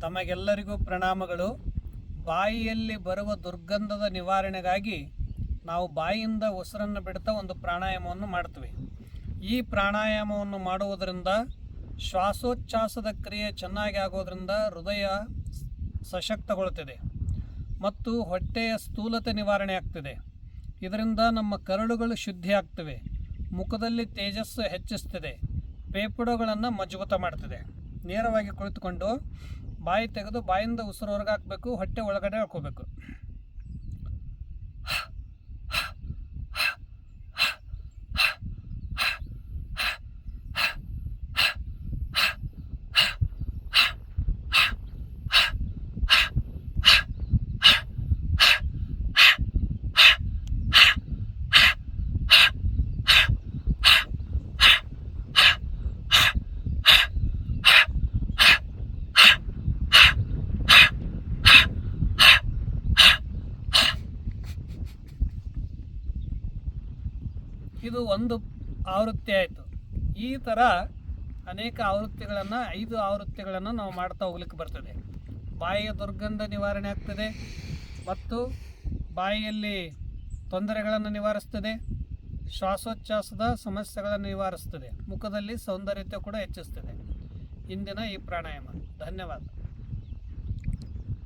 ತಮಗೆಲ್ಲರಿಗೂ ಪ್ರಣಾಮಗಳು. ಬಾಯಿಯಲ್ಲಿ ಬರುವ ದುರ್ಗಂಧದ ನಿವಾರಣೆಗಾಗಿ ನಾವು ಬಾಯಿಯಿಂದ ಉಸಿರನ್ನು ಬಿಡ್ತಾ ಒಂದು ಪ್ರಾಣಾಯಾಮವನ್ನು ಮಾಡ್ತೀವಿ ಈ ಪ್ರಾಣಾಯಾಮವನ್ನು ಮಾಡುವುದರಿಂದ ಶ್ವಾಸೋಚ್ಛ್ವಾಸದ ಕ್ರಿಯೆ ಚೆನ್ನಾಗಿ ಆಗೋದರಿಂದ ಹೃದಯ ಸಶಕ್ತಗೊಳ್ಳುತ್ತದೆ ಮತ್ತು ಹೊಟ್ಟೆಯ ಸ್ಥೂಲತೆ ನಿವಾರಣೆ ಆಗ್ತದೆ. ಇದರಿಂದ ನಮ್ಮ ಕರಳುಗಳು ಶುದ್ಧಿ ಆಗ್ತವೆ. ಮುಖದಲ್ಲಿ ತೇಜಸ್ಸು ಹೆಚ್ಚಿಸ್ತದೆ. ಪೇಪುಡಗಳನ್ನು ಮಜಬೂತ ಮಾಡ್ತದೆ. ನೇರವಾಗಿ ಕುಳಿತುಕೊಂಡು ಬಾಯಿ ತೆಗೆದು ಬಾಯಿಂದ ಉಸಿರು ಹೊರಗೆ ಹಾಕಬೇಕು ಹೊಟ್ಟೆ ಒಳಗಡೆ ಹಾಕೋಬೇಕು ಇದು ಒಂದು ಆವೃತ್ತಿ ಆಯಿತು. ಈ ಥರ ಅನೇಕ ಆವೃತ್ತಿಗಳನ್ನು, ಐದು ಆವೃತ್ತಿಗಳನ್ನು ನಾವು ಮಾಡ್ತಾ ಹೋಗ್ಲಿಕ್ಕೆ ಬರ್ತದೆ. ಬಾಯಿಯ ದುರ್ಗಂಧ ನಿವಾರಣೆ ಆಗ್ತದೆ ಮತ್ತು ಬಾಯಿಯಲ್ಲಿ ತೊಂದರೆಗಳನ್ನು ನಿವಾರಿಸ್ತದೆ ಶ್ವಾಸೋಚ್ಛ್ವಾಸದ ಸಮಸ್ಯೆಗಳನ್ನು ನಿವಾರಿಸ್ತದೆ, ಮುಖದಲ್ಲಿ ಸೌಂದರ್ಯತೆ ಕೂಡ ಹೆಚ್ಚಿಸ್ತದೆ. ಇಂದಿನ ಈ ಪ್ರಾಣಾಯಾಮ. ಧನ್ಯವಾದ.